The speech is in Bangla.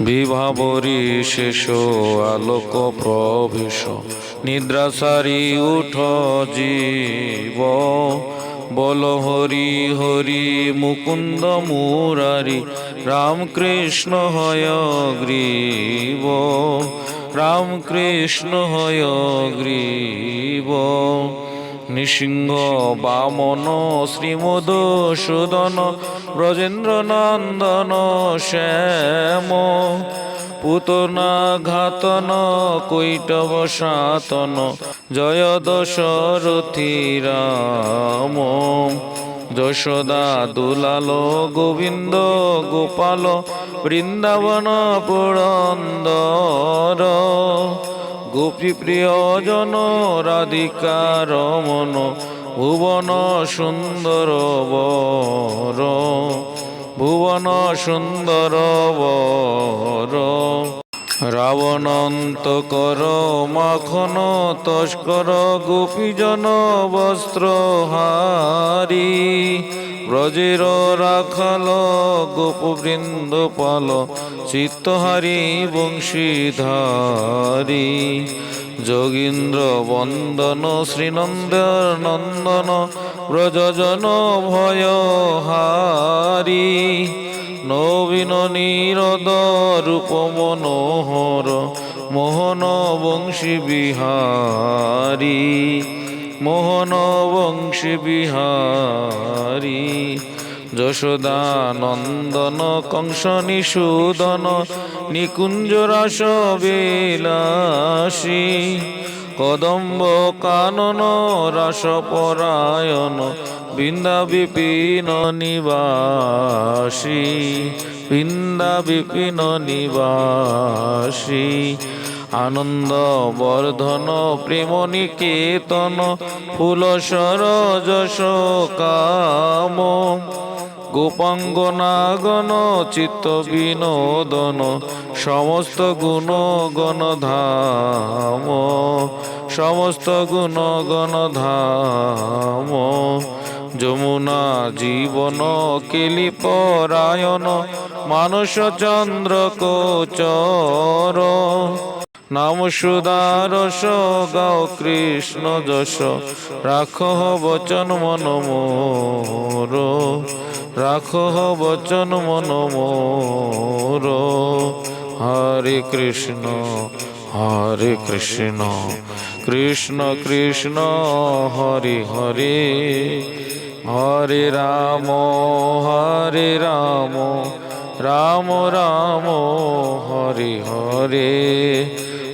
বিভাবরী শেষ আলোক প্রবেশ নিদ্রা সারি উঠ জীব, বল হরি হরি, মুকুন্দ মুরারি, রামকৃষ্ণ হয় গ্রীব রামকৃষ্ণ হয় গ্রীব নৃসিংহ বামন শ্রীমদ সুদন ব্রজেন্দ্র নন্দন শ্যাম পুতনা ঘাতন কৈটব সাতন জয় দশরথী রাম, যশোদা দুলাল গোবিন্দ গোপাল, বৃন্দাবন পুরন্দর গোপী প্রিয়জন রাধিকা রমন ভুবন সুন্দর বর, ভুবন সুন্দর বর। রাবণন্ত কর, মাখন তস্কর, গোপীজন বস্ত্র ব্রজের রাখাল গোপবৃন্দ পাল, চিত্তহারি বংশীধারী। যোগীন্দ্র বন্দন, শ্রীনন্দর নন্দন, ব্রজজন ভয় হারি নবীন নীরদ রূপ মনোহর, মোহন বংশী বিহারী। মোহন বংশী বিহারী যশোদা নন্দন কংস নিষূদন নিকুঞ্জ রাস বিলাসী কদম্ব কানন রাস পরায়ণ বৃন্দা বিপিন নিবাসী বৃন্দা বিপিন নিবাসী আনন্দ, বর্ধন, প্রেম, নিকেতন, ফুল সরযশ কাম গোপাঙ্গনাগণ চিত্ত, বিনোদন, সমস্ত গুণ, গণ, ধাম, সমস্ত গুণ, গণ, ধাম, যমুনা, জীবন কেলি পরায়ণ মানস, চন্দ্র কোচর নাম সুদারস গাও কৃষ্ণ যশ। রাখ বচন মন মোর, রাখ বচন মন মোর। হরে কৃষ্ণ হরে কৃষ্ণ কৃষ্ণ কৃষ্ণ, হরে হরে। হরে রাম হরে রাম রাম রাম, হরে হরে।